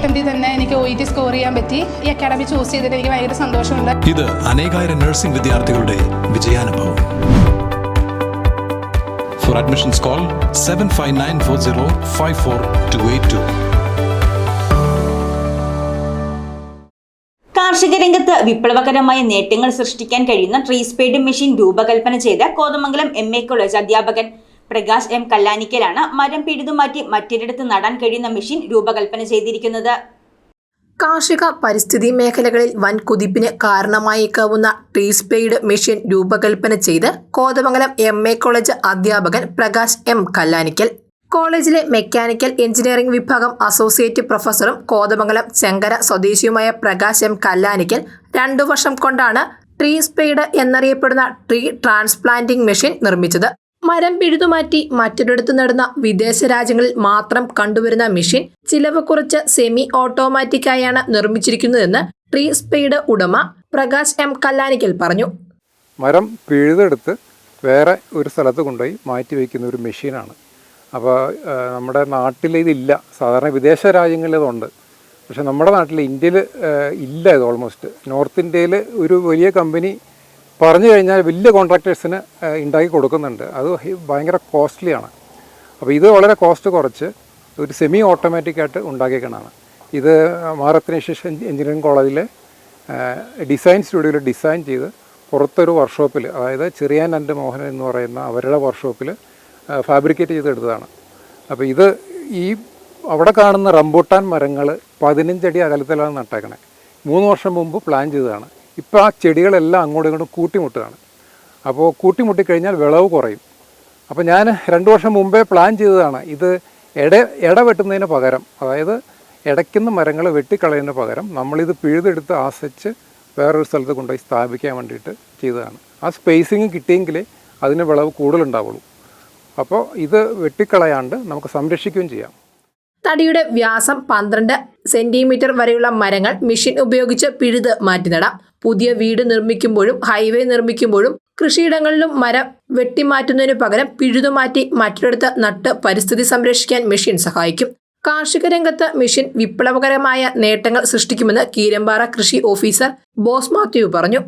അറ്റംപ്റ്റിൽ തന്നെ എനിക്ക് O E T score ചെയ്യാൻ പറ്റി. ഈ അക്കാഡമി ചൂസ് ചെയ്തിട്ട് എനിക്ക് ഭയങ്കര സന്തോഷമുണ്ട്. ഇത് അനേകായിരം നഴ്സിംഗ് വിദ്യാർത്ഥികളുടെ വിജയാനുഭവം. For admissions call seven five nine four zero five four two eight two കാർഷിക രംഗത്ത് വിപ്ലവകരമായ നേട്ടങ്ങൾ സൃഷ്ടിക്കാൻ കഴിയുന്ന ട്രീസ്പേഡ് മെഷീൻ രൂപകൽപ്പന ചെയ്ത കോതമംഗലം എം എ കോളേജ് അധ്യാപകൻ പ്രകാശ് എം കല്ലാനിക്കലാണ് മരം പിഴുതുമാറ്റി മറ്റൊരിടത്ത് നടാൻ കഴിയുന്ന മെഷീൻ രൂപകൽപ്പന ചെയ്തിരിക്കുന്നത്. കാർഷിക പരിസ്ഥിതി മേഖലകളിൽ വൻ കുതിപ്പിന് കാരണമായേക്കാവുന്ന ട്രീസ്പെയ്ഡ് മെഷീൻ രൂപകൽപ്പന ചെയ്ത് കോതമംഗലം എം എ കോളേജ് അധ്യാപകൻ പ്രകാശ് എം കല്ലാനിക്കൽ. കോളേജിലെ മെക്കാനിക്കൽ എഞ്ചിനീയറിംഗ് വിഭാഗം അസോസിയേറ്റ് പ്രൊഫസറും കോതമംഗലം ചെങ്കര സ്വദേശിയുമായ പ്രകാശ് എം കല്ലാനിക്കൽ രണ്ടു വർഷം കൊണ്ടാണ് ട്രീ സ്പെയ്ഡ് എന്നറിയപ്പെടുന്ന ട്രീ ട്രാൻസ്പ്ലാന്റിംഗ് മെഷീൻ നിർമ്മിച്ചത്. മരം പിഴുതുമാറ്റി മറ്റൊരിടത്ത് നടന്ന വിദേശ രാജ്യങ്ങളിൽ മാത്രം കണ്ടുവരുന്ന മെഷീൻ ചിലവ് കുറച്ച് സെമി ഓട്ടോമാറ്റിക്കായാണ് നിർമ്മിച്ചിരിക്കുന്നതെന്ന് ട്രീ സ്പെയ്ഡ് ഉടമ പ്രകാശ് എം കല്ലാനിക്കൽ പറഞ്ഞു. മരം പിഴുതെടുത്ത് വേറെ ഒരു സ്ഥലത്ത് കൊണ്ടുപോയി മാറ്റി വയ്ക്കുന്ന ഒരു മെഷീനാണ്. അപ്പോൾ നമ്മുടെ നാട്ടിൽ ഇതില്ല. സാധാരണ വിദേശ രാജ്യങ്ങളിൽ ഇതുണ്ട് പക്ഷേ നമ്മുടെ നാട്ടിൽ ഇന്ത്യയിൽ ഇല്ല ഇത് ഓൾമോസ്റ്റ് നോർത്ത് ഇന്ത്യയിൽ ഒരു വലിയ കമ്പനി പറഞ്ഞു കഴിഞ്ഞാൽ വലിയ കോൺട്രാക്ടേഴ്സിന് ഉണ്ടാക്കി കൊടുക്കുന്നുണ്ട്. അത് ഭയങ്കര കോസ്റ്റ്ലിയാണ്. അപ്പോൾ ഇത് വളരെ കോസ്റ്റ് കുറച്ച് ഒരു സെമി ഓട്ടോമാറ്റിക്കായിട്ട് ഉണ്ടാക്കിയേക്കണതാണ്. ഇത് മാറത്തിനേഷ്യസ് എഞ്ചിനീയറിംഗ് കോളേജിലെ ഡിസൈൻ സ്റ്റുഡിയോയിൽ ഡിസൈൻ ചെയ്ത് പുറത്തൊരു വർക്ക്ഷോപ്പിൽ അതായത് ചെറിയാൻ ആൻഡ് മോഹൻ എന്ന് പറയുന്ന അവരുടെ വർക്ക്ഷോപ്പിൽ ഫാബ്രിക്കേറ്റ് ചെയ്തെടുത്തതാണ്. അപ്പോൾ ഇത് ഈ അവിടെ കാണുന്ന റംബൂട്ടാൻ മരങ്ങൾ പതിനഞ്ചടി അകലത്തിലാണ് നട്ടേക്കണേ. മൂന്ന് വർഷം മുമ്പ് പ്ലാൻ ചെയ്തതാണ്. ഇപ്പോൾ ആ ചെടികളെല്ലാം അങ്ങോട്ടും ഇങ്ങോട്ടും കൂട്ടിമുട്ടുകയാണ്. അപ്പോൾ കൂട്ടിമുട്ടിക്കഴിഞ്ഞാൽ വിളവ് കുറയും. അപ്പോൾ ഞാൻ രണ്ട് വർഷം മുമ്പേ പ്ലാൻ ചെയ്തതാണ് ഇത് ഇട ഇട വെട്ടുന്നതിന് പകരം അതായത് ഇടയ്ക്കുന്ന മരങ്ങൾ വെട്ടിക്കളയുന്നതിന് പകരം നമ്മളിത് പിഴുതെടുത്ത് ആസച്ച് വേറൊരു സ്ഥലത്ത് കൊണ്ടുപോയി സ്ഥാപിക്കാൻ വേണ്ടിയിട്ട് ചെയ്തതാണ്. ആ സ്പേസിങ് കിട്ടിയെങ്കിൽ അതിന് വിളവ് കൂടുതലുണ്ടാവുള്ളൂ. അപ്പോൾ ഇത് വെട്ടിക്കളയാണ്ട് നമുക്ക് സംരക്ഷിക്കുകയും ചെയ്യാം. തടിയുടെ വ്യാസം പന്ത്രണ്ട് സെന്റിമീറ്റർ വരെയുള്ള മരങ്ങൾ മെഷീൻ ഉപയോഗിച്ച് പിഴുത് മാറ്റി നടാം പുതിയ വീട് നിർമ്മിക്കുമ്പോഴും ഹൈവേ നിർമ്മിക്കുമ്പോഴും കൃഷിയിടങ്ങളിലും മരം വെട്ടിമാറ്റുന്നതിനു പകരം പിഴുതുമാറ്റി മറ്റൊരിടത്ത് നട്ട് പരിസ്ഥിതി സംരക്ഷിക്കാൻ മെഷീൻ സഹായിക്കും. കാർഷിക രംഗത്ത് മെഷീൻ വിപ്ലവകരമായ നേട്ടങ്ങൾ സൃഷ്ടിക്കുമെന്ന് കീരമ്പാറ കൃഷി ഓഫീസർ ബോസ് മാത്യു പറഞ്ഞു.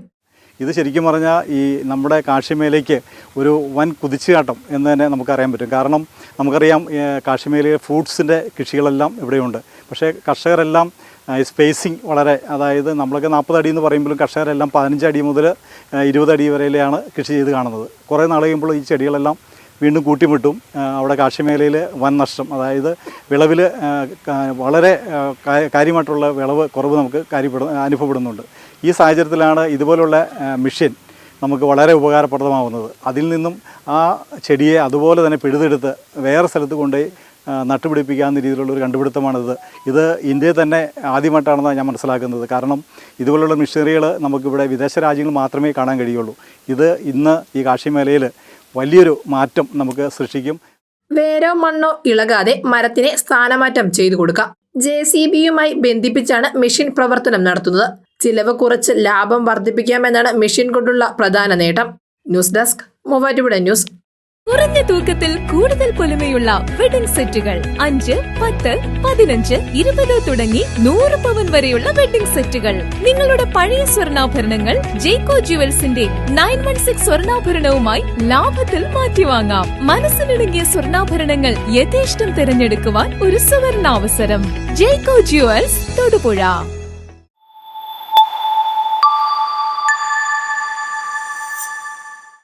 ഇത് ശരിക്കും പറഞ്ഞാൽ ഈ നമ്മുടെ കാശ്മീരിലേക്ക് ഒരു വൻ കുതിച്ചുചാട്ടം എന്ന് തന്നെ നമുക്കറിയാൻ പറ്റും. കാരണം നമുക്കറിയാം കാർഷികമേഖലയിലെ ഫ്രൂട്ട്സിന്റെ കൃഷികളെല്ലാം ഇവിടെയുണ്ട്. പക്ഷേ കർഷകരെല്ലാം സ്പേസിങ് വളരെ അതായത് നമ്മളൊക്കെ നാൽപ്പത് അടി എന്ന് പറയുമ്പോഴും കർഷകരെല്ലാം പതിനഞ്ച് അടി മുതൽ ഇരുപത് അടി വരെയാണ് കൃഷി ചെയ്ത് കാണുന്നത്. കുറേ നാൾ കഴിയുമ്പോൾ ഈ ചെടികളെല്ലാം വീണ്ടും കൂട്ടിമുട്ടും. അവിടെ കാർഷിക മേഖലയിൽ വൻ നഷ്ടം അതായത് വിളവിൽ വളരെ കാര്യമായിട്ടുള്ള വിളവ് കുറവ് നമുക്ക് കാര്യപ്പെടുന്ന അനുഭവപ്പെടുന്നുണ്ട്. ഈ സാഹചര്യത്തിലാണ് ഇതുപോലുള്ള മെഷീൻ നമുക്ക് വളരെ ഉപകാരപ്രദമാവുന്നത്. അതിൽ നിന്നും ആ ചെടിയെ അതുപോലെ തന്നെ പിഴുതെടുത്ത് വേറെ സ്ഥലത്ത് കൊണ്ടുപോയി നട്ടുപിടിപ്പിക്കാവുന്ന രീതിയിലുള്ള ഒരു കണ്ടുപിടുത്തമാണിത്. ഇത് ഇന്ത്യയിൽ തന്നെ ആദ്യമായിട്ടാണെന്നാണ് ഞാൻ മനസ്സിലാക്കുന്നത്. കാരണം ഇതുപോലുള്ള മിഷനറികൾ നമുക്കിവിടെ വിദേശ രാജ്യങ്ങൾ മാത്രമേ കാണാൻ കഴിയുള്ളൂ. ഇത് ഇന്ന് ഈ കാർഷികമേഖലയിൽ വലിയൊരു മാറ്റം നമുക്ക് സൃഷ്ടിക്കും. വേരോ മണ്ണോ ഇളകാതെ മരത്തിനെ സ്ഥാനമാറ്റം ചെയ്തു കൊടുക്കാം. ജെ സി ബിയുമായി ബന്ധിപ്പിച്ചാണ് മെഷീൻ പ്രവർത്തനം നടത്തുന്നത്. ചിലവ് കുറച്ച് ലാഭം വർദ്ധിപ്പിക്കാം എന്നാണ് മെഷീൻ കൊണ്ടുള്ള പ്രധാന നേട്ടം. News desk Muvattupuzha news. കുറഞ്ഞ തൂക്കത്തിൽ കൂടുതൽ പൊലിമയുള്ള വെഡിംഗ് സെറ്റുകൾ. അഞ്ച് പത്ത് പതിനഞ്ച് ഇരുപത് തുടങ്ങി നൂറ് പവൻ വരെയുള്ള വെഡിംഗ് സെറ്റുകൾ. നിങ്ങളുടെ പഴയ സ്വർണാഭരണങ്ങൾ ജേക്കോ ജുവൽസിന്റെ നയൻ വൺ സിക്സ് സ്വർണാഭരണവുമായി ലാഭത്തിൽ മാറ്റിവാങ്ങാം. മനസ്സിലിണങ്ങിയ സ്വർണാഭരണങ്ങൾ യഥേഷ്ടം തിരഞ്ഞെടുക്കുവാൻ ഒരു സുവർണാവസരം. ജേക്കോ ജുവൽസ് തൊടുപുഴ.